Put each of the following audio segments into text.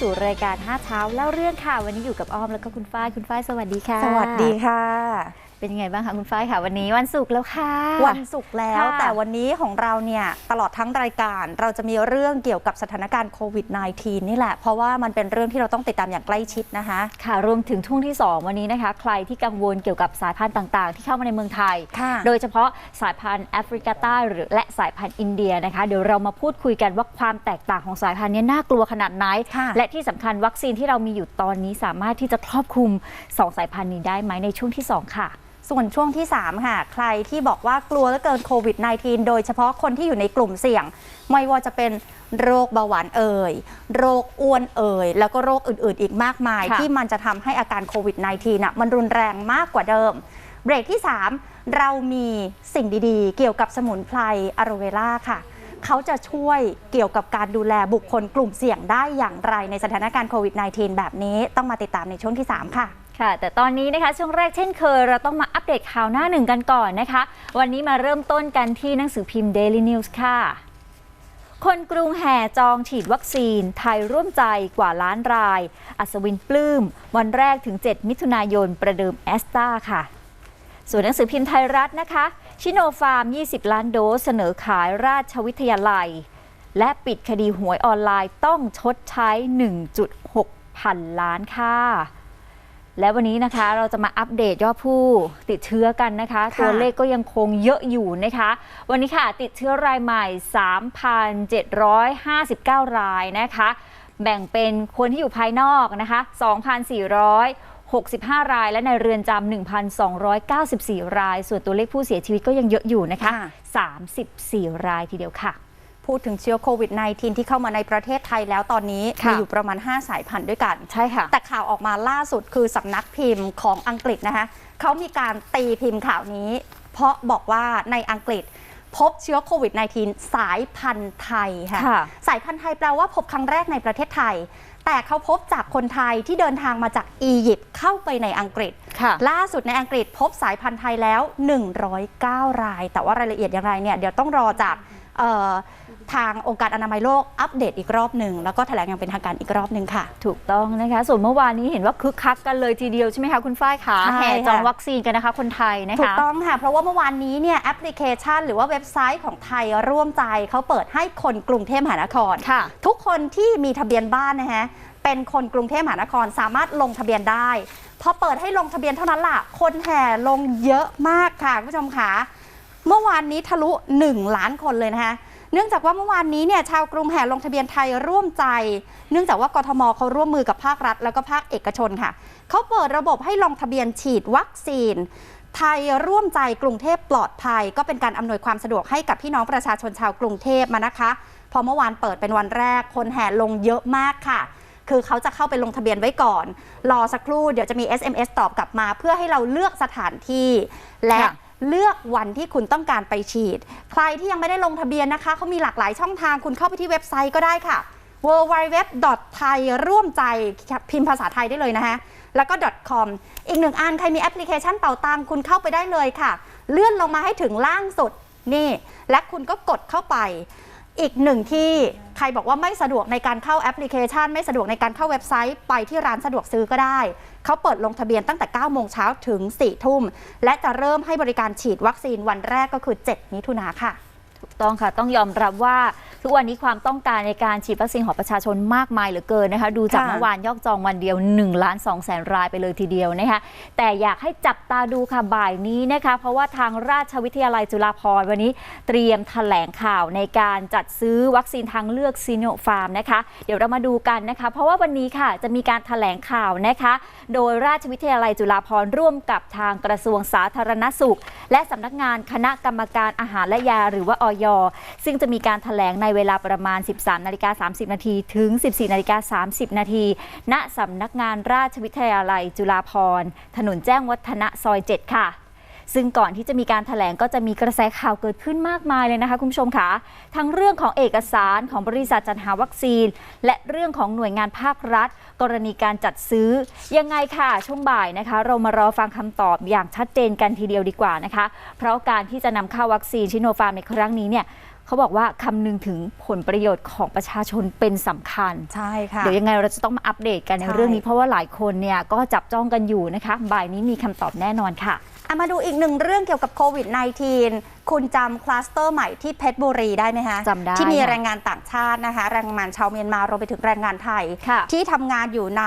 สู่รายการ5เช้าเล่าเรื่องค่ะ วันนี้อยู่กับอ้อมแล้วก็คุณฝ้าย คุณฝ้ายสวัสดีค่ะ สวัสดีค่ะ เป็นยังไงบ้างคะคุณฝ้ายค่ะ วันนี้วันศุกร์แล้วค่ะ วันศุกร์แล้วค่ะแต่วันนี้ของเราเนี่ยตลอดทั้งรายการเราจะมีเรื่องเกี่ยวกับสถานการณ์โควิด -19 นี่แหละ เพราะว่ามันเป็นเรื่องที่เราต้องติดตามอย่างใกล้ชิดนะคะค่ะรวมถึงช่วงที่ 2 วันนี้นะคะ ใครที่กังวลเกี่ยวกับสายพันธุ์ต่างๆ ที่เข้ามาในเมืองไทยค่ะโดยเฉพาะสายพันธุ์แอฟริกาใต้หรือและสายพันธุ์อินเดียนะคะ เดี๋ยวเรามาพูดคุยกันว่าความแตกต่างของสายพันธุ์เนี้น่ากลัวขนาดไหนค่ะและที่สำคัญวัคซีนที่เรามีอยู่ตอนนี้สามารถที่จะครอบคลุม 2 สายพันธุ์นี้ได้ไหมในช่วงที่ 2 ค่ะ ส่วนช่วงที่ 3 ค่ะ ใครที่บอกว่ากลัวเหลือเกินโควิด -19 โดยเฉพาะคนที่อยู่ในกลุ่มเสี่ยง ไม่ว่าจะเป็นโรคเบาหวานเอ่ย โรคอ้วนเอ่ย แล้วก็โรคอื่นๆ อีกมากมายค่ะที่มันจะทำให้อาการโควิด -19 น่ะมันรุนแรงมากกว่าเดิม เบรกที่ 3 เรามีสิ่งดีๆ เกี่ยวกับสมุนไพรอะโรเวล่าค่ะเขาจะช่วยเกี่ยวกับการดูแลบุคคลกลุ่มเสี่ยงได้อย่างไรในสถานการณ์โควิด -19 แบบนี้ต้องมาติดตามในช่วงที่ 3 ค่ะ ค่ะ แต่ตอนนี้นะคะช่วงแรกเช่นเคย เราต้องมาอัปเดตข่าวหน้าหนึ่งกันก่อนนะคะ วันนี้มาเริ่มต้นกันที่หนังสือพิมพ์ Daily News ค่ะ คนกรุงแห่จองฉีดวัคซีน ไทยร่วมใจกว่าล้านราย อัศวินปลื้ม วันแรกถึง 7 มิถุนายนประเดิมแอสตราค่ะ ส่วนหนังสือพิมพ์ไทยรัฐนะคะ ชิโนฟาร์ม 20 ล้านโดสเสนอขายราชวิทยาลัย และปิดคดีหวยออนไลน์ต้องชดใช้ 1.6 พันล้านค่ะ และวันนี้นะคะเราจะมาอัปเดตยอดผู้ติดเชื้อกันนะคะค่ะตัวเลขก็ยังคงเยอะอยู่นะคะ วันนี้ค่ะติดเชื้อรายใหม่ 3,759 รายนะคะ แบ่งเป็นคนที่อยู่ภายนอกนะคะ 2,465 ราย และในเรือนจำ 1,294 ราย ส่วนตัวเลขผู้เสียชีวิตก็ยังเยอะอยู่นะคะค่ะ34 รายทีเดียวค่ะ พูดถึงเชื้อโควิด -19 ที่เข้ามาในประเทศไทยแล้วตอนนี้ค่ะมีอยู่ประมาณ 5 สายพันธุ์ด้วยกัน ใช่ค่ะ แต่ข่าวออกมาล่าสุดคือสำนักพิมพ์ของอังกฤษนะคะเขามีการตีพิมพ์ข่าวนี้ เพราะบอกว่าในอังกฤษพบเชื้อโควิด -19 สายพันธุ์ไทยค่ะค่ะสายพันธุ์ไทยแปลว่าพบครั้งแรกในประเทศไทย แต่เขาพบจากคนไทยที่เดินทางมาจากอียิปต์เข้าไปในอังกฤษค่ะล่าสุดในอังกฤษพบสายพันธุ์ไทยแล้ว 109 ราย แต่ว่ารายละเอียดอย่างไรเนี่ยเดี๋ยวต้องรอจากเอ่อ ทางองค์การอนามัยโลกอัปเดตอีกรอบหนึ่งแล้วก็แถลงอย่างเป็นทางการอีกรอบหนึ่งค่ะ ถูกต้องนะคะ ส่วนเมื่อวานนี้เห็นว่าคึกคักกันเลยทีเดียวใช่ไหมคะคุณฝ้ายคะใช่แห่จองค่ะวัคซีนกันนะคะคนไทยนะคะถูกต้องค่ะ เพราะว่าเมื่อวานนี้เนี่ยแอปพลิเคชัน หรือว่าเว็บไซต์ของไทยร่วมใจเขาเปิดให้คนกรุงเทพมหานครค่ะทุกคนที่มีทะเบียนบ้านนะฮะเป็นคนกรุงเทพมหานครสามารถลงทะเบียนได้พอเปิดให้ลงทะเบียนเท่านั้นล่ะ คนแห่ลงเยอะมากค่ะคุณผู้ชมค่ะเมื่อวานนี้ทะลุ 1 ล้านคนเลยนะคะ เนื่องจากว่าเมื่อวานนี้เนี่ยชาวกรุงแห่ลงทะเบียนไทยร่วมใจ เนื่องจากว่ากทมเขาร่วมมือกับภาครัฐ แล้วก็ภาคเอกชนค่ะเขาเปิดระบบให้ลงทะเบียนฉีดวัคซีน ไทยร่วมใจกรุงเทพปลอดภัย ก็เป็นการอำนวยความสะดวกให้กับพี่น้องประชาชนชาวกรุงเทพมานะคะ พอเมื่อวานเปิดเป็นวันแรกคนแห่ลงเยอะมากค่ะคือเขาจะเข้าไปลงทะเบียนไว้ก่อน รอสักครู่เดี๋ยวจะมี SMS ตอบกลับมา เพื่อให้เราเลือกสถานที่ และค่ะ เลือกวันที่คุณต้องการไปฉีด ใครที่ยังไม่ได้ลงทะเบียนนะคะเขามีหลากหลายช่องทางคุณเข้าไปที่เว็บไซต์ก็ได้ค่ะ w w w t h a i ร่วมใจพิมพ์ภาษาไทยได้เลยนะคะแล้วก็ .com อีกหนึ่งอันใครมีแอปพลิเคชันเป่าตังค์คุณเข้าไปได้เลยค่ะ เลื่อนลงมาให้ถึงล่างสุดนี่ และคุณก็กดเข้าไป อีกหนึ่งที่ใครบอกว่าไม่สะดวกในการเข้าแอปพลิเคชัน ไม่สะดวกในการเข้าเว็บไซต์ไปที่ร้านสะดวกซื้อก็ได้ เขาเปิดลงทะเบียนตั้งแต่ 9 โมงเช้าถึง 4 ทุ่ม และจะเริ่มให้บริการฉีดวัคซีนวันแรกก็คือ 7 มิถุนาค่ะ ต้องค่ะ ต้องยอมรับว่าทุกวันนี้ความต้องการในการฉีดวัคซีนของประชาชนมากมายเหลือเกินนะคะ ดูจากค่ะเมื่อวานยอดจองวันเดียว1ล้าน2แสนรายไปเลยทีเดียวนะคะแต่อยากให้จับตาดูค่ะบ่ายนี้นะคะ เพราะว่าทางราชวิทยาลัยจุฬาภรณ์วันนี้เตรียมแถลงข่าวในการจัดซื้อวัคซีนทางเลือกซีโนฟาร์มนะคะ เดี๋ยวเรามาดูกันนะคะ เพราะว่าวันนี้ค่ะจะมีการแถลงข่าวนะคะ โดยราชวิทยาลัยจุฬาภรณ์ร่วมกับทางกระทรวงสาธารณสุข และสำนักงานคณะกรรมการอาหารและยาหรือว่าออยซึ่งจะมีการแถลงในเวลาประมาณ 13นาฬิกา30นาทีถึง 14นาฬิกา30นาทีณสำนักงานราชวิทยาลัยจุฬาภรณ์ถนนแจ้งวัฒนะซอย 7 ค่ะ ซึ่งก่อนที่จะมีการแถลงก็จะมีกระแสข่าวเกิดขึ้นมากมายเลยนะคะ คุณผู้ชมค่ะทั้งเรื่องของเอกสารของบริษัทจัดหาวัคซีน และเรื่องของหน่วยงานภาครัฐ กรณีการจัดซื้อ ยังไงค่ะช่วงบ่ายนะคะ เรามารอฟังคำตอบอย่างชัดเจนกันทีเดียวดีกว่านะคะ เพราะการที่จะนำเข้าวัคซีนชิโนฟาร์มในครั้งนี้เนี่ยเขาบอกว่าคำนึงถึงผลประโยชน์ของประชาชนเป็นสำคัญ ใช่ค่ะ เดี๋ยวยังไงเราจะต้องมาอัปเดตกันในใช่เรื่องนี้เพราะว่าหลายคนเนี่ยก็จับจ้องกันอยู่นะคะ บ่ายนี้มีคำตอบแน่นอนค่ะอะ มาดูอีกหนึ่งเรื่องเกี่ยวกับโควิด -19 คุณจำคลัสเตอร์ใหม่ที่เพชรบุรีได้ไหมคะจำได้ที่มีค่ะแรงงานต่างชาตินะคะแรงงานชาวเมียนมารวมไปถึงแรงงานไทยค่ะที่ทำงานอยู่ใน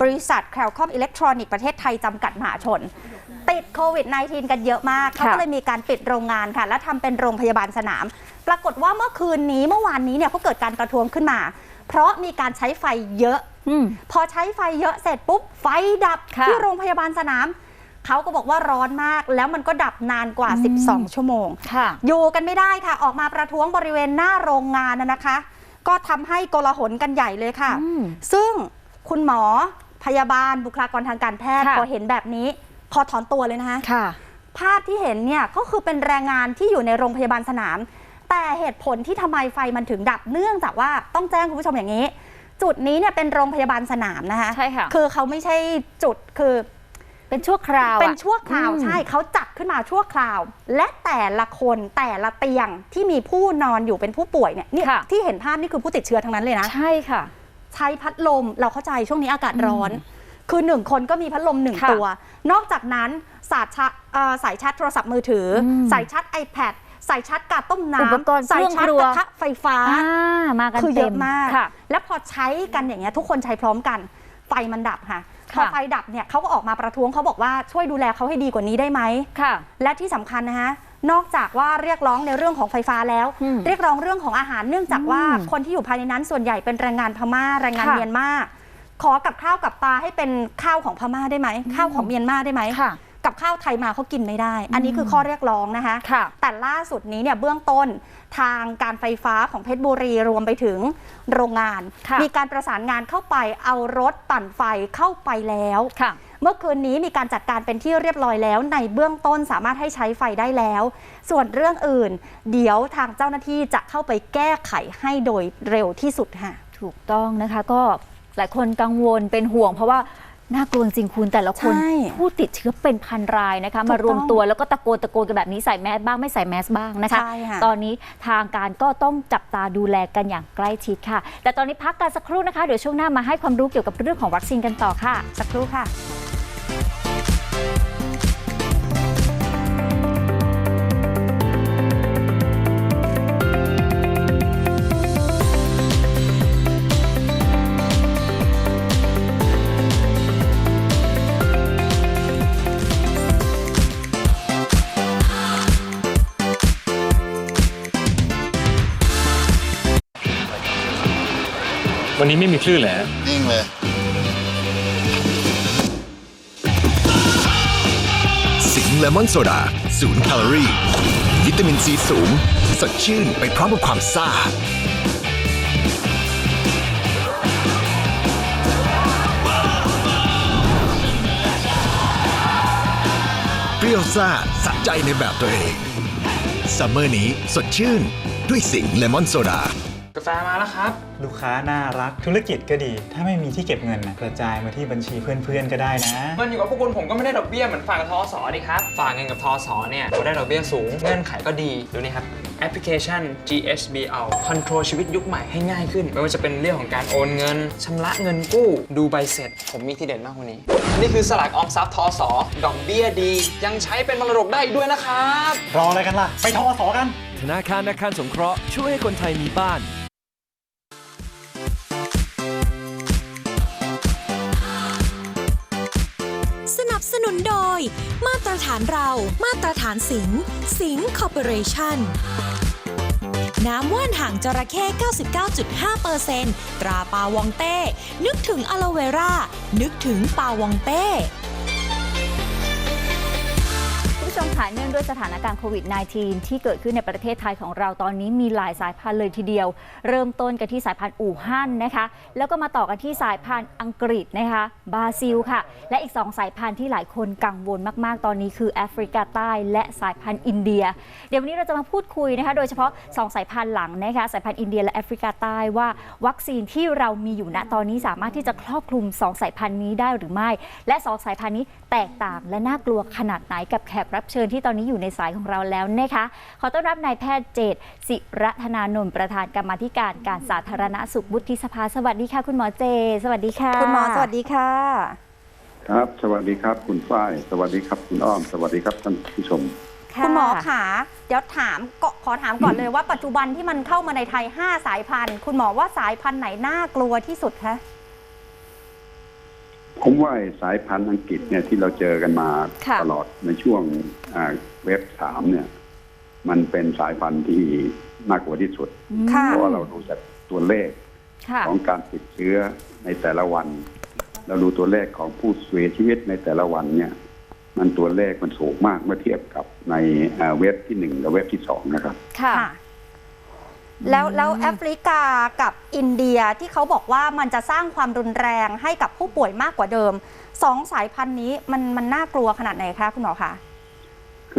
บริษัทแคลคอมอิเล็กทรอนิกส์ประเทศไทยจำกัดมหาชน ติดโควิด -19 กันเยอะมาก เขาค่ะก็เลยมีการปิดโรงงานค่ะ และทำเป็นโรงพยาบาลสนาม ปรากฏว่าเมื่อคืนนี้เมื่อวานนี้เนี่ยเขาเกิดการประท้วงขึ้นมา เพราะมีการใช้ไฟเยอะอืมพอใช้ไฟเยอะเสร็จปุ๊บไฟดับค่ะที่โรงพยาบาลสนาม เขาก็บอกว่าร้อนมาก แล้วมันก็ดับนานกว่า 12 ชั่วโมงค่ะอยู่กันไม่ได้ค่ะ ออกมาประท้วงบริเวณหน้าโรงงานนะนะคะ ก็ทำให้โกลาหลกันใหญ่เลยค่ะอืมซึ่งคุณหมอพยาบาลบุคลากรทางการแพทย์ค่ะพอเห็นแบบนี้ขอถอนตัวเลยนะคะค่ะภาพที่เห็นเนี่ยก็คือเป็นแรงงานที่อยู่ในโรงพยาบาลสนาม แต่เหตุผลที่ทำไมไฟมันถึงดับเนื่องจากว่าต้องแจ้งคุณผู้ชมอย่างนี้ จุดนี้เนี่ยเป็นโรงพยาบาลสนามนะคะใช่ค่ะคือเขาไม่ใช่จุดคือ เป็นชั่วคราวอะเป็นชั่วคราวอืมใช่เขาจัดขึ้นมาชั่วคราว และแต่ละคนแต่ละเตียงที่มีผู้นอนอยู่เป็นผู้ป่วยเนี่ยนี่ค่ะ ที่เห็นภาพนี่คือผู้ติดเชื้อทั้งนั้นเลยนะ ใช่ค่ะ ใช้พัดลมเราเข้าใจช่วงนี้อากาศร้อน คือหนึ่งคนก็มีพัดลมหนึ่งค่ะ ตัว นอกจากนั้นสายชาร์จเอ่อสายชาร์จโทรศัพท์มือถืออมสายชาร์จ iPad สายชาร์จกาต้มอุปกรณ์น้ำสายชาร์จเครื่องครัว กระทะไฟฟ้า อ่ามากันคือเยเต็อะมมาก ค่ะ แล้วพอใช้กันอย่างเงี้ยทุกคนใช้พร้อมกัน ไฟมันดับค่ะ พอค่ะไฟดับเนี่ยเขาก็ออกมาประท้วงเขาบอกว่าช่วยดูแลเขาให้ดีกว่านี้ได้ไหมค่ะ และที่สำคัญนะคะนอกจากว่าเรียกร้องในเรื่องของไฟฟ้าแล้วอืมเรียกร้องเรื่องของอาหารเนื่องจากว่าอืมคนที่อยู่ภายในนั้นส่วนใหญ่เป็นแรงงานพม่าแรงงานค่ะเมียนมาขอกับข้าวกับปลาให้เป็นข้าวของพม่าได้ไหมข้าวของเมียนมาได้ไหมค่ะกับข้าวไทยมาเขากินไม่ได้ อันนี้คือข้อเรียกร้องนะคะค่ะแต่ล่าสุดนี้เนี่ยเบื้องต้น ทางการไฟฟ้าของเพชรบุรีรวมไปถึงโรงงานค่ะมีการประสานงานเข้าไปเอารถปั่นไฟเข้าไปแล้วค่ะเมื่อคืนนี้มีการจัดการเป็นที่เรียบร้อยแล้ว ในเบื้องต้นสามารถให้ใช้ไฟได้แล้ว ส่วนเรื่องอื่น เดี๋ยวทางเจ้าหน้าที่จะเข้าไปแก้ไขให้โดยเร็วที่สุดค่ะ ถูกต้องนะคะก็หลายคนกังวลเป็นห่วงเพราะว่า น่ากลัวจริงๆคุณแต่ละคนใช่ผู้ติดเชื้อเป็นพันรายนะคะถูกต้องมารวมตัวแล้วก็ตะโกนตะโกนกันแบบนี้ใส่แมสบ้างไม่ใส่แมสบ้างนะคะใช่ค่ะตอนนี้ทางการก็ต้องจับตาดูแลกันอย่างใกล้ชิดค่ะ แต่ตอนนี้พักกันสักครู่นะคะ เดี๋ยวช่วงหน้ามาให้ความรู้เกี่ยวกับเรื่องของวัคซีนกันต่อค่ะ สักครู่ค่ะ วันนี้ไม่มีคลื่นเลยฮะนิ่งเลย สิงห์เลมอนโซดาศูนย์แคลอรี่ วิตามินซีสูง สดชื่นไปพร้อมกับความซ่า เปรี้ยวซ่าสะใจในแบบตัวเอง ซัมเมอร์นี้สดชื่นด้วยสิงห์เลมอนโซดา กาแฟมาแล้วครับ ลูกค้าน่ารักธุรกิจก็ดี ถ้าไม่มีที่เก็บเงินนะกระจายมาที่บัญชีเพื่อนๆก็ได้นะ มันอยู่กับพวกคุณผมก็ไม่ได้ดอกเบี้ยเหมือนฝากกับทอสอดีครับ ฝากเงินกับทอสอเนี่ยเราได้ดอกเบี้ยสูง เงื่อนไขก็ดีดูนี่ครับแอปพลิเคชัน GSBL คอนโทรลชีวิตยุคใหม่ให้ง่ายขึ้น ไม่ว่าจะเป็นเรื่องของการโอนเงินชำระเงินกู้ ดูใบเสร็จ ผมมีที่เด่นมากกว่านี้ นี่คือสลากออมทรัพย์ทอสอดอกเบี้ยดี ยังใช้เป็นมรดกได้อีกด้วยนะครับ รออะไรกันล่ะ ไปทอสอกัน ธนาคารอาคารสงเคราะห์ช่วยให้คนไทยมีบ้าน ย มาตรฐานเรา มาตรฐานสิง สิงคอร์ปอเรชั่นน้ำว่านหางจระเข้ 99.5%ตราปาวองเต้ นึกถึงอะโลเวรา นึกถึงปาวองเต้ ชมค่ะเนื่องด้วยสถานการณ์โควิด -19 ที่เกิดขึ้นในประเทศไทยของเราตอนนี้มีหลายสายพันธุ์เลยทีเดียว เริ่มต้นกันที่สายพันธุ์อู่ฮั่นนะคะ แล้วก็มาต่อกันที่สายพันธุ์อังกฤษนะคะบราซิลค่ะ และอีก 2 สายพันธุ์ที่หลายคนกังวลมาก ๆ ตอนนี้คือแอฟริกาใต้ และสายพันธุ์อินเดีย เดี๋ยววันนี้เราจะมาพูดคุยนะคะ โดยเฉพาะ 2 สายพันธุ์หลังนะคะสายพันธุ์อินเดียและแอฟริกาใต้ว่าวัคซีนที่เรามีอยู่ณตอนนี้สามารถที่จะครอบคลุม 2 สายพันธุ์นี้ได้หรือไม่ และ 2 สายพันธุ์นี้แตกต่างและน่ากลัวขนาดไหนกับแขกรับเชิญที่ตอนนี้อยู่ในสายของเราแล้วนะคะขอต้อนรับนายแพทย์เจตศิรัธนานนท์ประธานกรรมาธิการการสาธารณสุขวุฒิสภาสวัสดีค่ะ คุณหมอเจ สวัสดีค่ะ คุณหมอสวัสดีค่ะ ครับ สวัสดีครับ คุณฝ้าย สวัสดีครับ คุณอ้อม สวัสดีครับท่านผู้ชมะคุณหมอขาเดี๋ยวถามก็ขอถามก่อนเลยว่าปัจจุบันที่มันเข้ามาในไทย 5 สายพันธุ์ คุณหมอว่าสายพันธุ์ไหนน่ากลัวที่สุดคะผมว่าไอ้สายพันธุ์อังกฤษเนี่ยที่เราเจอกันมาค่ะตลอดในช่วงอ่า เว็บสามเนี่ย มันเป็นสายพันธุ์ที่น่ากลัวที่สุดค่ะเพราะว่าเราดูจากตัวเลขค่ะของการติดเชื้อในแต่ละวัน เราดูตัวเลขของผู้เสียชีวิตในแต่ละวันเนี่ย มันตัวเลขมันสูงมากเมื่อเทียบกับในอ่าเว็บที่หนึ่งกับเว็บที่สองนะครับค่ะค่ะ แล้วแล้วแอฟริกากับอินเดียที่เขาบอกว่ามันจะสร้างความรุนแรงให้กับผู้ป่วยมากกว่าเดิมสองสายพันธุ์นี้มันมันน่ากลัวขนาดไหนคะคุณหมอคะ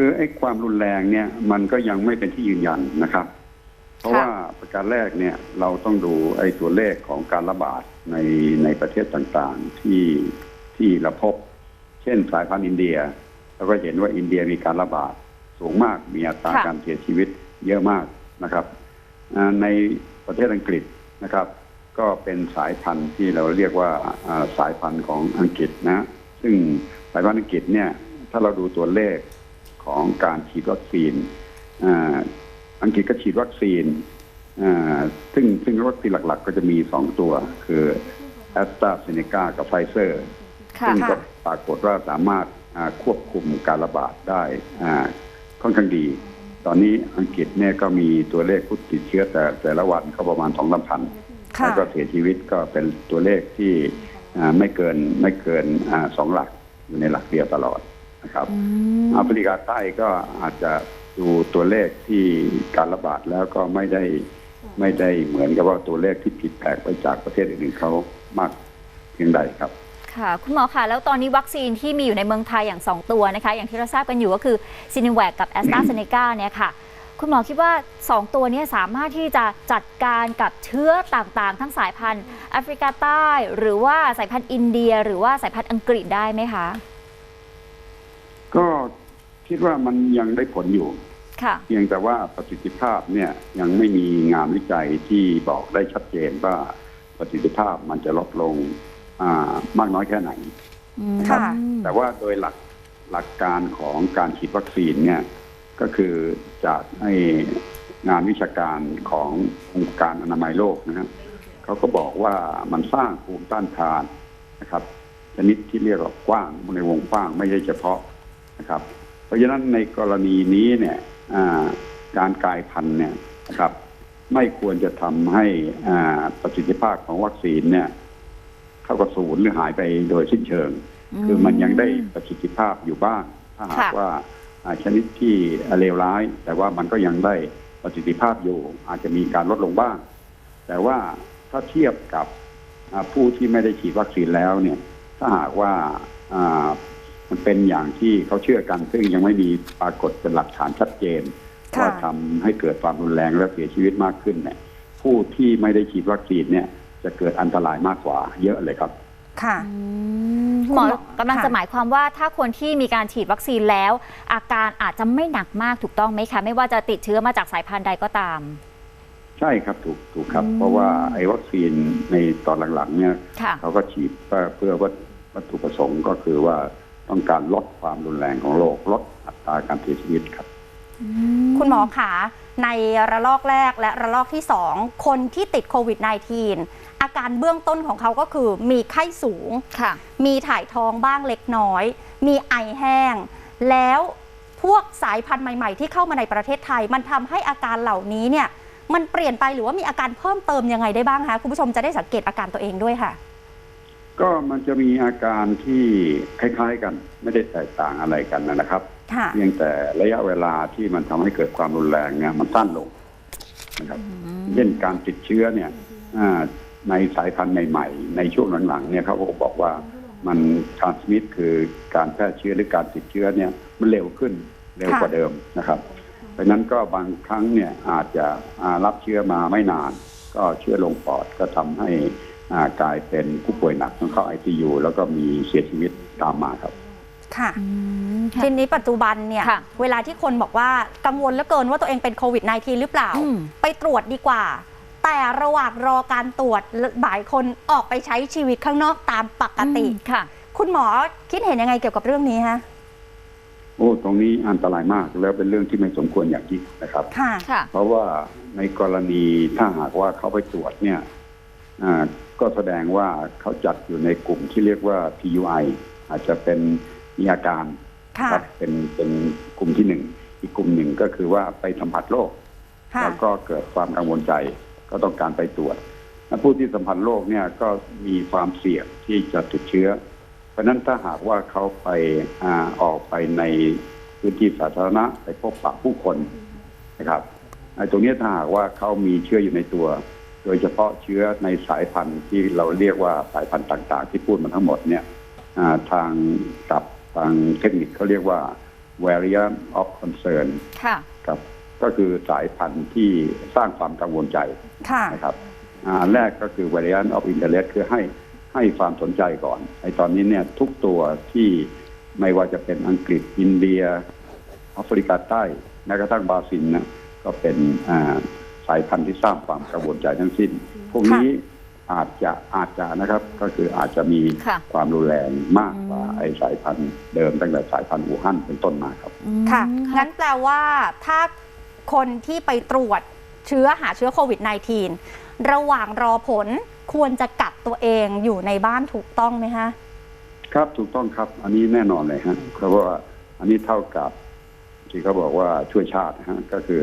คือไอ้ความรุนแรงเนี่ย มันก็ยังไม่เป็นที่ยืนยันนะครับ เพราะค่ะว่าประการแรกเนี่ยเราต้องดูไอ้ตัวเลขของการระบาดในในประเทศต่างๆที่ที่เราพบ เช่นสายพันธุ์อินเดียเราก็เห็นว่าอินเดียมีการระบาดสูงมากมีอัตราค่ะการเสียชีวิตเยอะมากนะครับอ่าในประเทศอังกฤษนะครับ ก็เป็นสายพันธุ์ที่เราเรียกว่าอ่าสายพันธุ์ของอังกฤษนะ ซึ่งสายพันธุ์อังกฤษเนี่ย ถ้าเราดูตัวเลข ของการฉีดวัคซีนอ่าอังกฤษก็ฉีดวัคซีนอ่าซึ่งซึ่งวัคซีนหลัก ๆ ก็จะมีสองตัว คือแอสตราเซเนกากับไฟเซอร์ค่ะซึ่งก็ค่ะปรากฏว่าสามารถอ่าควบคุมการระบาดได้อ่าค่อนข้างดี ตอนนี้อังกฤษเนี่ยก็มีตัวเลขผู้ติดเชื้อแต่แต่ละวันก็ประมาณสองสามพันค่ะแล้วก็เสียชีวิตก็เป็นตัวเลขที่อ่าไม่เกินไม่เกินอาสองหลักอยู่ในหลักเดียวตลอด นะครับแอฟริกาใต้ก็อาจจะดูตัวเลขที่การระบาดแล้วก็ไม่ได้ไม่ได้เหมือนกับว่าตัวเลขที่ผิดแปลกไปจากประเทศอื่นๆเขามากเพียงใดครับค่ะคุณหมอคะแล้วตอนนี้วัคซีนที่มีอยู่ในเมืองไทยอย่าง 2 ตัวนะคะ อย่างที่เราทราบกันอยู่ก็คือซินิแวคกับแอสตราเซเนกาเนี่ยค่ะ คุณหมอคิดว่า 2 ตัวเนี้สามารถที่จะจัดการกับเชื้อต่างๆ ทั้งสายพันธุ์แอฟริกาใต้ หรือว่าสายพันธุ์อินเดีย หรือว่าสายพันธุ์อังกฤษได้ไหมคะ ก็คิดว่ามันยังได้ผลอยู่ ค่ะ เพียงแต่ว่าประสิทธิภาพเนี่ยยังไม่มีงานวิจัยที่บอกได้ชัดเจนว่าประสิทธิภาพมันจะลดลงอ่ามากน้อยแค่ไหนค่ะแต่ว่าโดยหลักหลักการของการฉีดวัคซีนเนี่ยก็คือจากให้งานวิชาการขององค์การอนามัยโลกนะครับเขาก็บอกว่ามันสร้างภูมิต้านทานนะครับ ชนิดที่เรียกว่ากว้างในวงกว้างไม่ใช่เฉพาะ นะครับ เพราะฉะนั้นในกรณีนี้เนี่ยอ่าการกลายพันธุ์เนี่ยนะครับ ไม่ควรจะทำให้อ่าประสิทธิภาพของวัคซีนเนี่ยเท่ากับศูนย์หรือหายไปโดยสิ้นเชิง คือมันยังได้ประสิทธิภาพอยู่บ้าง ถ้าหากค่ะว่าอ่าชนิดที่เลวร้าย แต่ว่ามันก็ยังได้ประสิทธิภาพอยู่ อาจจะมีการลดลงบ้าง แต่ว่าถ้าเทียบกับอ่าผู้ที่ไม่ได้ฉีดวัคซีนแล้วเนี่ย ถ้าหากว่าอ่า มันเป็นอย่างที่เขาเชื่อกัน ซึ่งยังไม่มีปรากฏเป็นหลักฐานชัดเจนค่ะว่าทำให้เกิดความรุนแรงและเสียชีวิตมากขึ้นเนี่ยผู้ที่ไม่ได้ฉีดวัคซีนเนี่ยจะเกิดอันตรายมากกว่าเยอะเลยครับ ค่ะหมอคุณหมอกำลังค่ะจะหมายความว่าถ้าคนที่มีการฉีดวัคซีนแล้ว อาการอาจจะไม่หนักมากถูกต้องไหมคะไม่ว่าจะติดเชื้อมาจากสายพันธุ์ใดก็ตาม ใช่ครับถูกถูกครับ เพราะว่าไอ้วัคซีนในตอนหลังๆ เนี่ยค่ะเขาก็ฉีดเพื่อเพื่อวัตวัตถุประสงค์ก็คือว่า ต้องการลดความรุนแรงของโรคลดอัตราการเสียชีวิตครับ คุณหมอขาในระลอกแรกและระลอกที่ 2 คนที่ติดโควิด -19 อาการเบื้องต้นของเขาก็คือมีไข้สูงค่ะมีถ่ายท้องบ้างเล็กน้อย มีไอแห้ง แล้วพวกสายพันธุ์ใหม่ๆ ที่เข้ามาในประเทศไทย มันทำให้อาการเหล่านี้เนี่ยมันเปลี่ยนไปหรือว่ามีอาการเพิ่มเติมยังไงได้บ้างคะคุณผู้ชมจะได้สังเกตอาการตัวเองด้วยค่ะ ก็มันจะมีอาการที่คล้ายๆกัน ไม่ได้แตกต่างอะไรกันนะครับ ค่ะเพียงแต่ระยะเวลาที่มันทำให้เกิดความรุนแรงเนี่ยมันสั้นลงนะครับเช่นการติดเชื้อเนี่ยอ่าในสายพันธุ์ใหม่ๆในช่วงหลังๆเนี่ยเขาก็บอกว่ามันทรานสมิตคือการแพร่เชื้อหรือการติดเชื้อเนี่ยมันเร็วขึ้นเร็วกว่าเดิมนะครับเพราะฉะนั้นก็บางครั้งเนี่ยอาจจะอ่ารับเชื้อมาไม่นาน ก็เชื้อลงปอดก็ทำให้อ่า กลายเป็นผู้ป่วยหนักต้องเข้าไอซียูแล้วก็มีเสียชีวิตตามมาครับค่ะอืมค่ะทีนี้ปัจจุบันเนี่ยค่ะเวลาที่คนบอกว่ากังวลเหลือเกินว่าตัวเองเป็นโควิด -19 หรือเปล่าอืมไปตรวจดีกว่า แต่ระหว่างรอการตรวจบ่ายคนออกไปใช้ชีวิตข้างนอกตามปกติอืมค่ะ คุณหมอคิดเห็นยังไงเกี่ยวกับเรื่องนี้ฮะโอ้ตรงนี้อันตรายมากแล้วเป็นเรื่องที่ไม่สมควรอย่างยิ่งนะครับค่ะค่ะเพราะว่าในกรณีถ้าหากว่าเขาไปตรวจเนี่ยอ่า ก็แสดงว่าเขาจัดอยู่ในกลุ่มที่เรียกว่า PUI อาจจะเป็นมีอาการค่ะครับเป็นเป็นกลุ่มที่หนึ่งอีกกลุ่มหนึ่งก็คือว่าไปสัมผัสโรคค่ะแล้วก็เกิดความกังวลใจก็ต้องการไปตรวจและผู้ที่สัมผัสโรคเนี่ยก็มีความเสี่ยงที่จะติดเชื้อ เพราะฉะนั้นถ้าหากว่าเขาไปอาออกไปในพื้นที่สาธารณะไปพบปะผู้คนนะครับไอ้ตรงเนี้ยถ้าหากว่าเขามีเชื้ออยู่ในตัวโดยเฉพาะเชื้อในสายพันธุ์ที่เราเรียกว่าสายพันธุ์ต่าง ๆ ที่พูดมาทั้งหมดเนี่ยอ่าทางกับทางเทคนิคเขาเรียกว่า variant of concern ค่ะครับก็คือสายพันธุ์ที่สร้างความกังวลใจค่ะนะครับอ่าอันแรกก็คือ variant of interest คือให้ให้ความสนใจก่อนไอ้ตอนนี้เนี่ยทุกตัวที่ไม่ว่าจะเป็นอังกฤษอินเดียแอฟริกาใต้แม้กระทั่งบราซิลนะก็เป็นอ่า สายพันธุ์ที่สร้างความกังวลใจทั้งสิ้น พวกนี้อาจจะอาจจะนะครับก็คืออาจจะมีค่ะความรุนแรงมากกว่าไอ้สายพันธุ์เดิมตั้งแต่สายพันธุ์อู่ฮั่นเป็นต้นมาครับอืมค่ะ งั้นแปลว่าถ้าคนที่ไปตรวจเชื้อหาเชื้อโควิด -19 ระหว่างรอผลควรจะกักตัวเองอยู่ในบ้านถูกต้องไหมฮะ ครับถูกต้องครับ อันนี้แน่นอนเลยฮะเพราะว่าอันนี้เท่ากับที่เขาบอกว่าช่วยชาตินะฮะก็คือ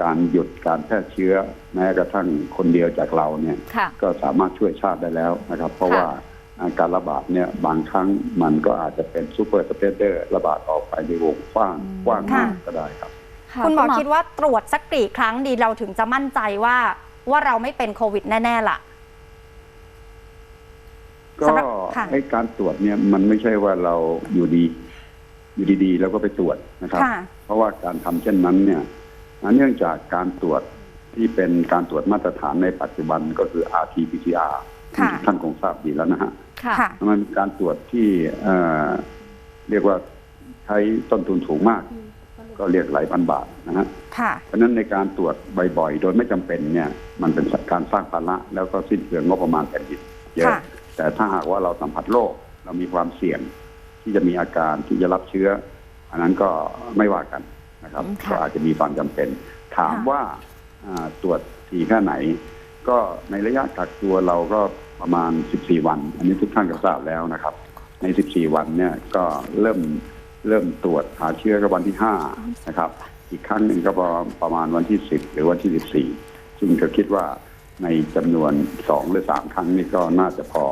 การหยุดการแพร่เชื้อ แม้กระทั่งคนเดียวจากเราเนี่ยค่ะ ก็สามารถช่วยชาติได้แล้วนะครับ เพราะค่ะ ว่าอ่าการระบาดเนี่ยบางครั้งมันก็อาจจะเป็นซูเปอร์สเปรดเดอร์ระบาดออกไปในวงกว้างกว้างมากค่ะ ก็ได้ครับะคุณหมอคิดว่าตรวจสักกี่ครั้งดีเราถึงจะมั่นใจว่าว่าเราไม่เป็นโควิดแน่ ๆ ล่ะ ก็สำหรับค่ะไอ้การตรวจเนี่ยมันไม่ใช่ว่าเราอยู่ดี อยู่ดีๆ แล้วก็ไปตรวจนะครับ ค่ะ เพราะว่าการทำเช่นนั้นเนี่ย เนื่องจากการตรวจที่เป็นการตรวจมาตรฐานในปัจจุบันก็คือ RT-PCR ค่ะท่านคงทราบดีแล้วนะฮะค่ะค่ะมันเป็นการตรวจที่เอ่อเรียกว่าใช้ต้นทุนสูงมาก ก็เรียกหลายพันบาทนะฮะค่ะเพราะฉะนั้นในการตรวจบ่อยๆ โดยไม่จำเป็นเนี่ย มันเป็นการสร้างภาระแล้วก็สิ้นเปลืองงบประมาณแผ่นดินเยอะค่ะแต่ถ้าหากว่าเราสัมผัสโรคเรามีความเสี่ยงที่จะมีอาการที่จะรับเชื้อ อันนั้นก็ไม่ว่ากัน นะครับค่ะก็อาจจะมีความจำเป็น ถามว่าอ่าตรวจทีแค่ไหน ก็ในระยะกักตัวเราก็ประมาณ 14 วัน อันนี้ทุกท่านก็ทราบแล้วนะครับ ใน 14 วันเนี่ยก็เริ่มเริ่มตรวจหาเชื้อก็วันที่ 5 นะครับ อีกครั้งหนึ่งก็ประมาณวันที่ 10 หรือวันที่ 14 ซึ่งก็คิดว่าในจำนวน 2 หรือ 3 ครั้งนี่ก็น่าจะพอ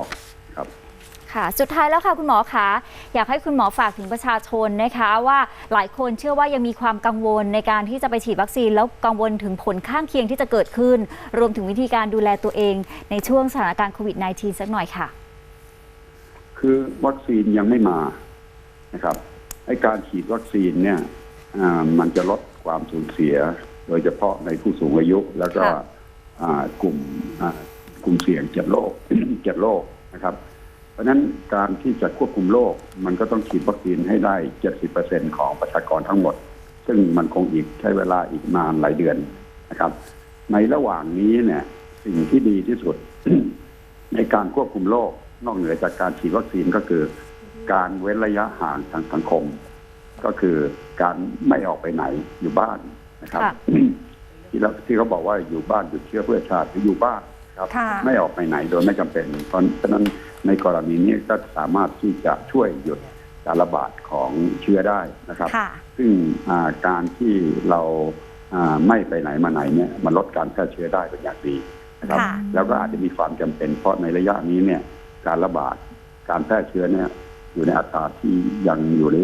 ค่ะ สุดท้ายแล้วค่ะคุณหมอคะอยากให้คุณหมอฝากถึงประชาชนนะคะ ว่าหลายคนเชื่อว่ายังมีความกังวลในการที่จะไปฉีดวัคซีน แล้วกังวลถึงผลข้างเคียงที่จะเกิดขึ้น รวมถึงวิธีการดูแลตัวเอง ในช่วงสถานการณ์โควิด -19 สักหน่อยค่ะ คือวัคซีนยังไม่มานะครับไอการฉีดวัคซีนเนี่ยมันจะลดความสูญเสีย โดยเฉพาะในผู้สูงอายุ แล้วก็กลุ่มกลุ่มเสี่ยงเจ็ดโรคเจ็ดโรคนะครับ ราะฉะนั้นการที่จะควบคุมโรคมันก็ต้องฉีดวัคซีนให้ได้ 70%ของประชากรทั้งหมด ซึ่งมันคงอีกใช้เวลาอีกนานหลายเดือนนะครับ ในระหว่างนี้เนี่ยสิ่งที่ดีที่สุด ในการควบคุมโรคนอกเหนือจากการฉีดวัคซีนก็คือ การเว้นระยะห่างทางสังคม ก็คือการไม่ออกไปไหนอยู่บ้านนะครับค่ะที่เราที่เขาบอกว่าอยู่บ้านหยุดเชื้อเพื่อชาติหรืออยู่บ้าน ครับค่ะไม่ออกไปไหนโดยไม่จำเป็น เพราะฉะนั้นในกรณีนี้ก็สามารถที่จะช่วยหยุดการระบาดของเชื้อได้นะครับค่ะซึ่งอ่าการที่เราอ่าไม่ไปไหนมาไหนเนี่ยมันลดการแพร่เชื้อได้เป็นอย่างดีนะครับค่ะแล้วก็อาจจะมีความจำเป็น เพราะในระยะนี้เนี่ยการระบาดการแพร่เชื้อเนี่ยอยู่ในอัตราที่ยังอยู่ใน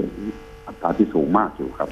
อัตราที่สูงมากอยู่ครับ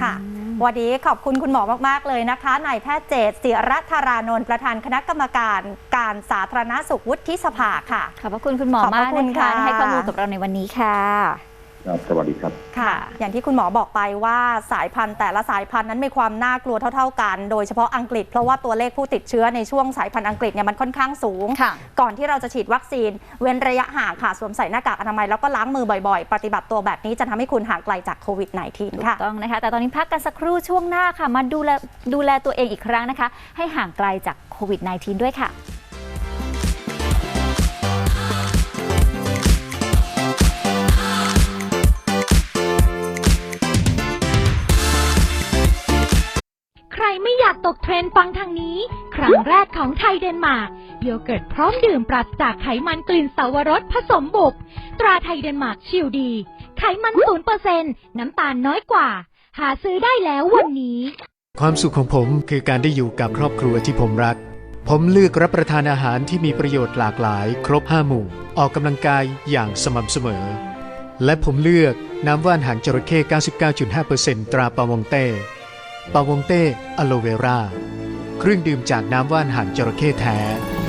ค่ะค่ะ วันนี้ขอบคุณคุณหมอมาก ๆ เลยนะคะ นายแพทย์เจตศิรัธารานนท์ประธานคณะกรรมการการสาธารณสุขวุฒิสภาค่ะ ขอบพระคุณคุณหมอขอบพมาระกคุณนะคะค่ะที่ให้ข้อมูลกับเราในวันนี้ค่ะ ครับสวัสดีครับ ค่ะ อย่างที่คุณหมอบอกไปว่าสายพันธุ์แต่ละสายพันธุ์นั้นมีความน่ากลัวเท่า ๆกัน โดยเฉพาะอังกฤษ เพราะว่าตัวเลขผู้ติดเชื้อในช่วงสายพันธุ์อังกฤษเนี่ยมันค่อนข้างสูงค่ะก่อนที่เราจะฉีดวัคซีน เว้นระยะห่างค่ะ สวมใส่หน้ากากอนามัยแล้วก็ล้างมือบ่อยๆ ปฏิบัติตัวแบบนี้จะทำให้คุณห่างไกลจากโควิด -19 ค่ะต้องนะคะ แต่ตอนนี้พักกันสักครู่ช่วงหน้าค่ะ มาดูแลดูแลตัวเองอีกครั้งนะคะ ให้ห่างไกลจากโควิด -19 ด้วยค่ะ รนด์ฟังทางนี้ ครั้งแรกของไทยเดนมาร์กโยเกิร์ตพร้อมดื่มปราศจากไขมันกลิ่นสาวรสผสมบุกตราไทยเดนมาร์กชิลดี ไขมันศูนเปอร์เซ็นต์น้ำตาลน้อยกว่า หาซื้อได้แล้ววันนี้ ความสุขของผมคือการได้อยู่กับครอบครัวที่ผมรัก ผมเลือกรับประทานอาหารที่มีประโยชน์หลากหลาย ครบ5หมู่ ออกกำลังกายอย่างสม่ำเสมอ และผมเลือกน้ำว่านหางจระเข้ 99.5%ตราปาวงเต้ ปาวงเต้อะโลเวราเครื่องดื่มจากน้ำว่านหางจระเข้แท้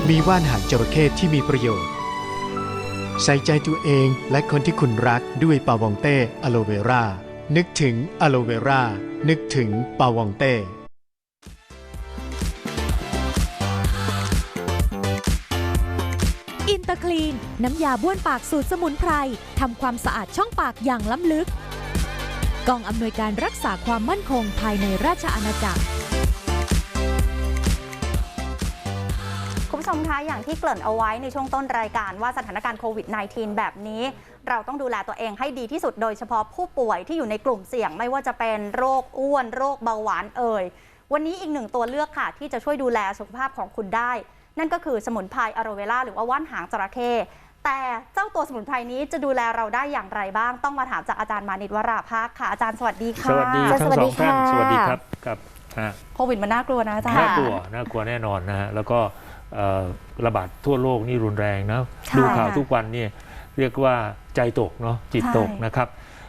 มีว่านหางจระเข้ที่มีประโยชน์ ใส่ใจตัวเองและคนที่คุณรักด้วยปาวงเต้อะโลเวรานึกถึงอะโลเวรานึกถึงปาวงเต้อินเตอร์คลีน น้ำยาบ้วนปากสูตรสมุนไพรทำความสะอาดช่องปากอย่างล้ำลึก กองอำนวยการรักษาความมั่นคงภายในราชอาณาจักร คุณผู้ชมคะอย่างที่เกริ่นเอาไว้ในช่วงต้นรายการว่าสถานการณ์โควิด -19 แบบนี้ เราต้องดูแลตัวเองให้ดีที่สุดโดยเฉพาะผู้ป่วยที่อยู่ในกลุ่มเสี่ยงไม่ว่าจะเป็นโรคอ้วน โรคเบาหวานเอ่ยวันนี้อีกหนึ่งตัวเลือกค่ะ ที่จะช่วยดูแลสุขภาพของคุณได้ นั่นก็คือสมุนไพรอโรเวล่าหรือว่าว่านหางจระเข้ แต่เจ้าตัวสมุนไพรนี้จะดูแลเราได้อย่างไรบ้าง ต้องมาถามจากอาจารย์มานิตวราภาคค่ะอาจารย์สวัสดีค่ะสวัสดีค่ะทั้งสวัสสดีองท่านค่ะสวัสดีครับครับฮะโควิดมันน่ากลัวนะอาจารย์น่ากลัวน่ากลัวแน่นอนนะฮะแล้วก็เอ่อระบาดทั่วโลกนี่รุนแรงนะค่ะดูข่าวทุกวันเนี่ยเรียกว่าใจตกเนาะจิตตกใช่นะครับ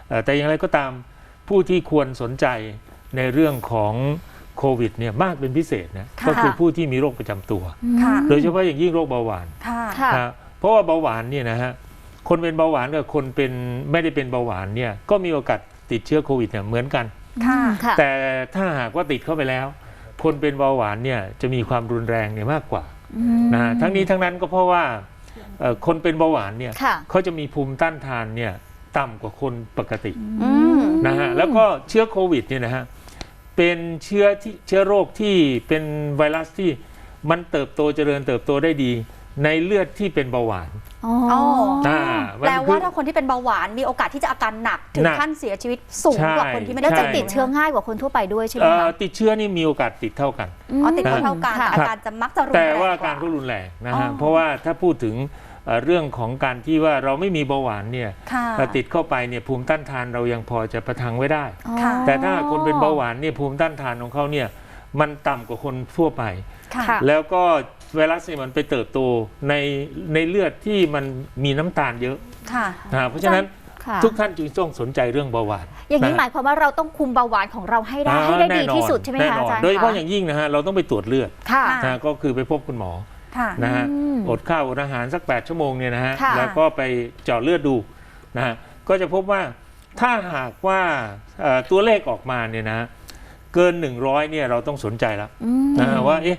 เอ่อแต่อย่างไรก็ตามผู้ที่ควรสนใจในเรื่องของโควิดเนี่ยมากเป็นพิเศษนะค่ะก็คือผู้ที่มีโรคประจำตัวค่ะโดยเฉพาะอย่างยิ่งโรคเบาหวานค่ะค่ะนะเพ ราะว่าเบาหวานเนี่ยนะฮะคนเป็นเบาหวานกับคนเป็นไม่ได้เป็นเบาหวานเนี่ยก็มีโอกาสติดเชื้อโควิดเนี่ยเหมือนกัน ค่ะค่ะแต่ถ้าหากว่าติดเข้าไปแล้ว คนเป็นเบาหวานเนี่ยจะมีความรุนแรงเนี่ยมากกว่านะฮะทั้งนี้ทั้งนั้นก็เพราะว่าเอ่อคนเป็นเบาหวานเนี่ยค่ะ เขาจะมีภูมิต้านทานเนี่ยต่ำกว่าคนปกติอืม นะฮะแล้วก็เชื้อโควิดเนี่ยนะฮะเป็นเชื้อที่เชื้อโรคที่เป็นไวรัสที่มันเติบโตเจริญเติบโตได้ดี ในเลือดที่เป็นเบาหวาน อ๋ออ๋ออ่ามันแปลคืว่าอถ้าคนที่เป็นเบาหวานมีโอกาสที่จะอาการหนัก ถึงหนักขั้นเสียชีวิตสูงกว่าใช่คนที่ไม่แล้ได้วจะใช่ ติดเชื้อง่ายกว่าคนทั่วไปด้วยใช่ไหมเอ่อคะติดเชื้อนี่มีโอกาสติดเท่ากัน อ๋อติดเท่าๆกันค่ะแต่อาการจะมักจะรุนแรงแต่ว่าอาว่การก็รุนแรงนะอ๋ฮะอเพราะว่าถ้าพูดถึงเอ่อเรื่องของการที่ว่าเราไม่มีเบาหวานเนี่ยค่ะถ้าติดเข้าไปเนี่ยภูมิต้านทานเรายังพอจะประทังไว้ได้ค่ะ แต่ถ้าคนเป็นเบาหวานเนี่ยภูมิต้านทานของเขาเนี่ยมันต่ำกว่าคนทั่วไป ค่ะค่ะแล้วก็ ไวรัสเนี่ยมันไปเติบโตในในเลือดที่มันมีน้ำตาลเยอะค่ะนะฮะเพราะฉะนั้นค่ะ ทุกท่านจึงต้องสนใจเรื่องเบาหวานอย่างนี้ะหมายความว่าเราต้องคุมเบาหวานของเราให้ได้อ่าให้ได้ดีแน่นอนที่สุดใช่ไหมแน่คะนอาอนจารย์โดยเฉพาะคะอย่างยิ่งนะฮะเราต้องไปตรวจเลือดค่ะ ค่ะ นะฮะก็คือไปพบคุณหมอค่ะ นะฮะอืมอดข้าวอดอาหารสัก 8 ชั่วโมงเนี่ยนะฮะค่ะ แล้วก็ไปเจาะเลือดดูนะฮะก็จะพบว่าถ้าหากว่าเอ่อตัวเลขออกมาเนี่ยนะเกิน 100เนี่ยเราต้องสนใจแล้ว อืม นะฮะว่าเอ๊ะ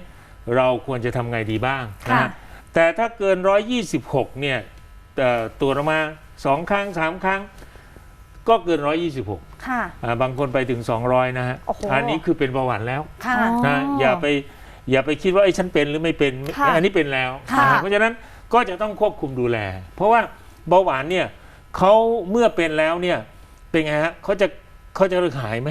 เราควรจะทำไงดีบ้างนะค่ะฮะแต่ถ้าเกิน 126 เนี่ยเอ่อตรวจออกมา 2 ครั้ง 3 ครั้ง ก็เกิน 126ค่ะ อ่าบางคนไปถึง 200 นะฮะโอ้โห อันนี้คือเป็นเบาหวานแล้ว ค่ะอ๋อนะอย่าไปอย่าไปคิดว่าไอ้ยฉันเป็นหรือไม่เป็นค่ะอันนี้เป็นแล้วค่ะนะฮะเพราะฉะนั้นก็จะต้องควบคุมดูแล เพราะว่าเบาหวานเนี่ยเขาเมื่อเป็นแล้วเนี่ยเป็นไงฮะเขาจะเขาจะหายไหม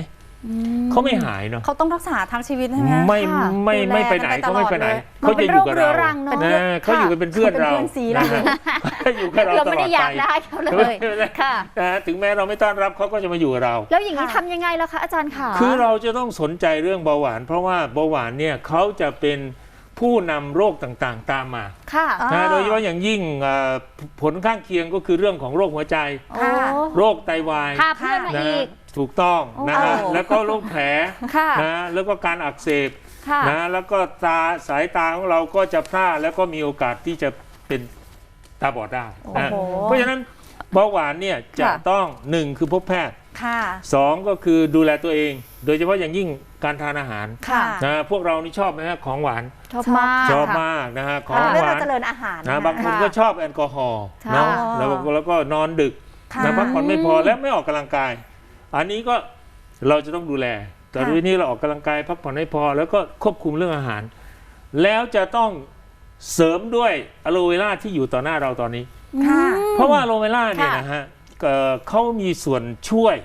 เขาไม่หายเนาะเขาต้องรักษาทั้งชีวิตใช่ไหมไม่ค่ะไม่ดูแลไม่ไปไหนกันไปเขาไม่ไปไหนตลอดเลยเขาจะอยู่กับเรามันเป็นโรคเรื้อรังเนอะนะเขาอยู่กันเป็นเพื่อนเราเขาเป็นเพื่อนซีเรานะฮะเขาอยู่กับเราเราตไม่ลอได้ดอยากไปได้เขาเลยค่ะนะฮะถึงแม้เราไม่ต้อนรับเขาก็จะมาอยู่กับเรา แล้วอย่างนี้ค่ะทำยังไงล่ะคะอาจารย์ค่ะคือเราจะต้องสนใจเรื่องเบาหวาน เพราะว่าเบาหวานเนี่ยเขาจะเป็นผู้นำโรคต่างๆ ตามมาค่ะอ่านะโดยเฉพาะอย่างยิ่งเอ่อผลข้างเคียงก็คือเรื่องของโรคหัวใจโอ้ค่ะโรคไตวายพาเพื่อนมานะอีก ถูกต้องนะฮะโอ้แล้วก็โรคแผลค่ะนะแล้วก็การอักเสบค่ะนะแล้วก็ตาสายตาของเราก็จะพร่าแล้วก็มีโอกาสที่จะเป็นตาบอดได้นะโอ้โหเพราะฉะนั้นเบาหวานเนี่ยจะค่ะต้องหนึ่งคือพบแพทย์ค่ะสองก็คือดูแลตัวเอง โดยเฉพาะอย่างยิ่งการทานอาหารค่ะนะพวกเรานี่ชอบไหมฮะของหวานชอบมากชอบค่ะมากนะฮะของเรื่องหวาเรานเจริญอาหารนะบางคนค่ะก็ชอบแอลกอฮอล์ค่ะเนาะแล้วแล้วก็นอนดึกค่ะนะพักผ่อนไม่พอและไม่ออกกำลังกาย อันนี้ก็เราจะต้องดูแล แต่ค่ะทีนี้เราออกกำลังกายพักผ่อนไม่พอ แล้วก็ควบคุมเรื่องอาหาร แล้วจะต้องเสริมด้วยอะโลเวล่าที่อยู่ต่อหน้าเราตอนนี้ ค่ะ เพราะว่าอะโลเวล่าเนี่ยค่ะนะฮะเอ่อเขามีส่วนช่วย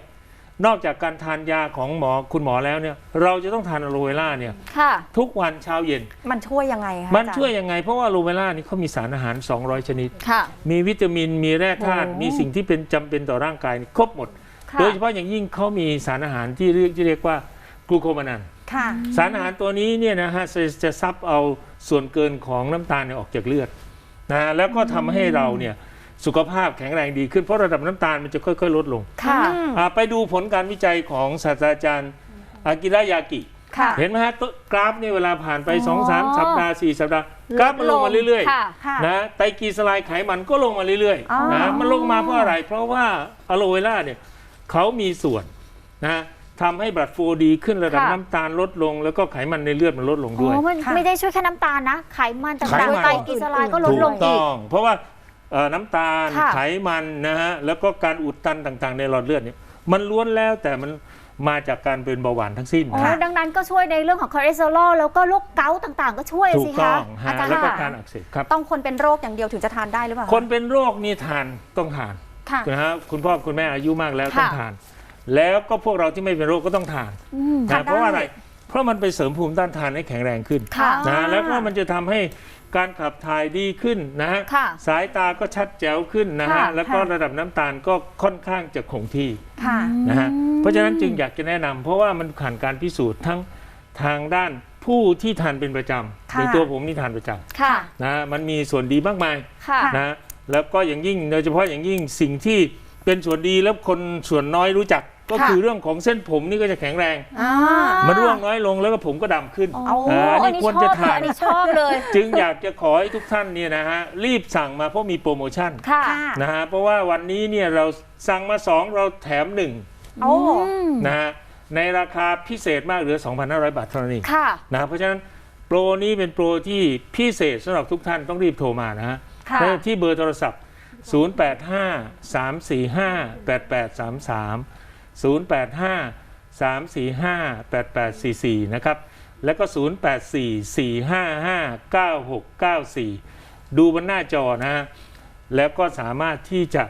นอกจากการทานยาของหมอคุณหมอแล้วเนี่ย เราจะต้องทานอะโลเวล่าเนี่ยค่ะทุกวันเช้าเย็น มันช่วยยังไงคะมันอาจารช่วยยังไง เพราะว่าอะโลเวล่านี่เขามีสารอาหาร 200 ชนิดค่ะมีวิตามินมีแร่ธาตุโอ้มีสิ่งที่เป็นจำเป็นต่อร่างกายนี่ครบหมด ค่ะ โดยเฉพาะอย่างยิ่งเขามีสารอาหารที่เรียกที่เรียกว่ากลูโคมานัน ค่ะ สารอาหารตัวนี้เนี่ยนะฮะจะจะซับเอาส่วนเกินของน้ำตาลเนี่ยออกจากเลือดนะฮะแล้วก็ทำให้เราเนี่ยสุขภาพแข็งแรงดีขึ้นเพราะระดับน้ำตาลมันจะค่อย ๆ ลดลงค่ะ อ่าไปดูผลการวิจัยของศาสตราจารย์อากิระยากิ ค่ะ เห็นไหมฮะตัวกราฟเนี่ยเวลาผ่านไป อ๋อ 2 3 สัปดาห์ 4 สัปดาห์กราฟมันลงมาเรื่อยค่ะ ค่ะ ๆนะไตรกลีเซอไรด์ไขมันก็ลงมาเรื่อยอ๋อ ๆนะมันลงมาเพราะอะไร เพราะว่าอะโลเวล่าเนี่ย เขามีส่วนนะทำให้บลัดโฟลดีขึ้นระดับค่ะ น้ำตาลลดลง แล้วก็ไขมันในเลือดมันลดลงอ๋ด้วย อมันค่ะ ไม่ได้ช่วยแค่น้ำตาลนะ ไขมันไขต่างมัน ๆไตรกลีเซอไรด์ก็ลดถูลกงอีต้ก อง เพราะว่าเอ่อน้ำตาลค่ะ ไขมันนะฮะแล้วก็การอุดตันต่างๆ ในหลอดเลือดเนี่ยมันล้วนแล้วแต่มันมาจากการเป็นเบาหวานทั้งสิ้นอ๋อนะดังนั้นก็ช่วยในเรื่องของคอเลสเตอรอลแล้วก็โรคเกาต์ต่างๆ ก็ช่วยถูสิกต้คะองฮะอาจารย์แล้วก็ค่ะ การอักเสบครับ ต้องคนเป็นโรคอย่างเดียวถึงจะทานได้หรือเปล่าคนเป็นโรคนี่ทานต้องทาน ค่ะนะฮะคุณพ่อคุณแม่อายุมากแล้วค่ะต้องทาน แล้วก็พวกเราที่ไม่เป็นโรคก็ต้องทานอืมทานนะเพราะว่าอะไรได้เพราะมันไปเสริมภูมิต้านทานให้แข็งแรงขึ้นค่ะนะแล้วก็มันจะทำให้การขับถ่ายดีขึ้นนะฮะค่ะสายตาก็ชัดแจ๋วขึ้นนะฮะค่ะแล้วก็ระดับน้ำตาลก็ค่อนข้างจะคงที่ ค่ะ นะฮะเพราะฉะนั้นจึงอยากจะแนะนำเพราะว่ามันผ่านการพิสูจน์ทั้งทางด้านผู้ที่ทานเป็นประจำค่ะอย่างตัวผมนี่ทานประจค่ะำนะมันมีส่วนดีมากมายค่ะ นะ แล้วก็อย่างยิ่งโดยเฉพาะอย่างยิ่งสิ่งที่เป็นส่วนดีแล้วคนส่วนน้อยรู้จักก็ค่ะคือเรื่องของเส้นผมนี่ก็จะแข็งแรง อ่ามันร่วงน้อยลงแล้วก็ผมก็ดำขึ้นโอ้เอออันนี้อันนี้ควรชอจะบทาน อันนี้ชอบเลย จึงอยากจะขอให้ทุกท่านเนี่ยนะฮะรีบสั่งมาเพราะมีโปรโมชั่นค่ะค่ะนะฮะเพราะว่าวันนี้เนี่ยเราสั่งมาสองเราแถมหนึ่งโอ้ นะฮะในราคาพิเศษมากเหลือ 2,500 บาทเท่านั้นเองค่ะนะเพราะฉะนั้นโปรนี้เป็นโปรที่พิเศษสำหรับทุกท่านต้องรีบโทรมานะฮะ ค่ะและที่เบอร์โทรศัพท์ 085 345 8833 085 345 8844 นะครับ แล้วก็ 084 455 9694 ดูบนหน้าจอนะฮะแล้วก็สามารถที่จะ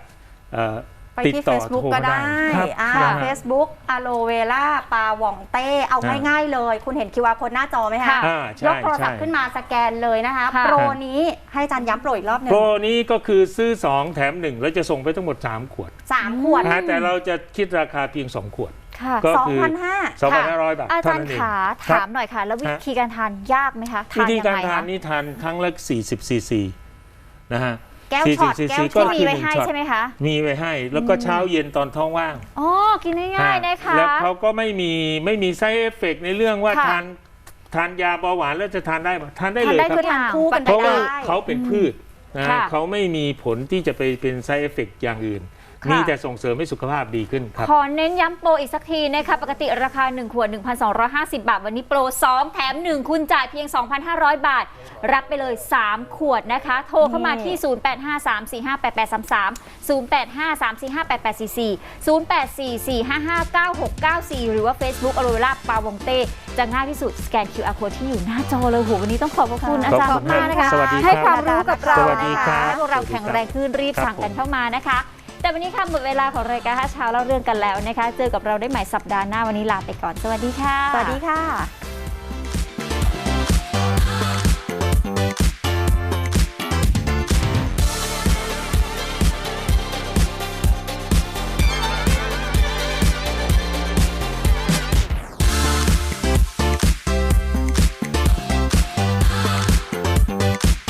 ไปติดที่ ต่อ Facebook โทรก็มาได้ครับอ่านะฮะ Facebook อะโลเวล่าปาหว่องเต้ เอาอ่าง่ายๆเลย คุณเห็น QR โค้ดหน้าจอไหมคะค่ะอ่าใช่ยกโทรศัพท์ใช่ ขึ้นมาสแกนเลยนะคะ ค่ะ โปรนี้ให้อาจารย์ย้ำโปรอีกรอบหนึ่งโปรนี้ก็คือซื้อ 2 แถม 1 แล้วจะส่งไปทั้งหมด 3 ขวดสามขวดนะฮะแต่เราจะคิดราคาเพียง 2 ขวด ค่ะ ก็สองคือพันห้า 2,500 บาทอาเท่าจารนั้ย์นเองขาครับถามหน่อยค่ะ แล้ววิฮะ ธีการทานยากไหมคะวิทานธียังการไงทานคะ นี่ทานครั้งละ40ซีซีนะฮะ แก้วช็อต40ซีแก้ซีวก็ช็อตมีคือไว้หนึ่งให้ช็อตใช่ไหมคะมีไว้ให้ แล้วก็เช้าเย็นตอนท้องว่างอ๋อกินง่ายๆนะคะแล้วเขาก็ไม่มีไม่มีไซเอฟเฟกในเรื่องว่าค่ะทานทานยาเบาหวานแล้วจะทานได้ไหมทานได้ทานเลยได้ครัทุบกอย่างคู่กันเพราะว่าได้เขาเป็นพืชนะค่ะเขาไม่มีผลที่จะไปเป็นไซเอฟเฟกอย่างอื่นค่ะ มีแต่ส่งเสริมให้สุขภาพดีขึ้นครับ ขอเน้นย้ำโปรอีกสักทีนะคะปกติราคา 1 ขวด 1,250 บาท วันนี้โปร 2 แถม 1 คุณจ่ายเพียง 2,500 บาท รับไปเลย 3 ขวดนะคะ โทรเข้ามาที่ 0853458833 0854455994 หรือว่า Facebook a r o r a ปาวงเต้จะง่ายที่สุดสแกน QR code ที่อยู่หน้าจอเลยโหวันนี้ต้องขอบพระคุณอาจารย์ขอบคุณมากๆนะคะสวัสดีครับให้ความรู้กับเราสวัสดีครับให้พวกเราแข็งแรงขึ้นรีบครับสั่งกันผมเข้ามานะคะ แต่วันนี้ค่ะหมดเวลาของรายการห้าเช้าเล่าเรื่องกันแล้วนะคะ เจอกับเราได้ใหม่สัปดาห์หน้าวันนี้ลาไปก่อน สวัสดีค่ะ สวัสดีค่ะ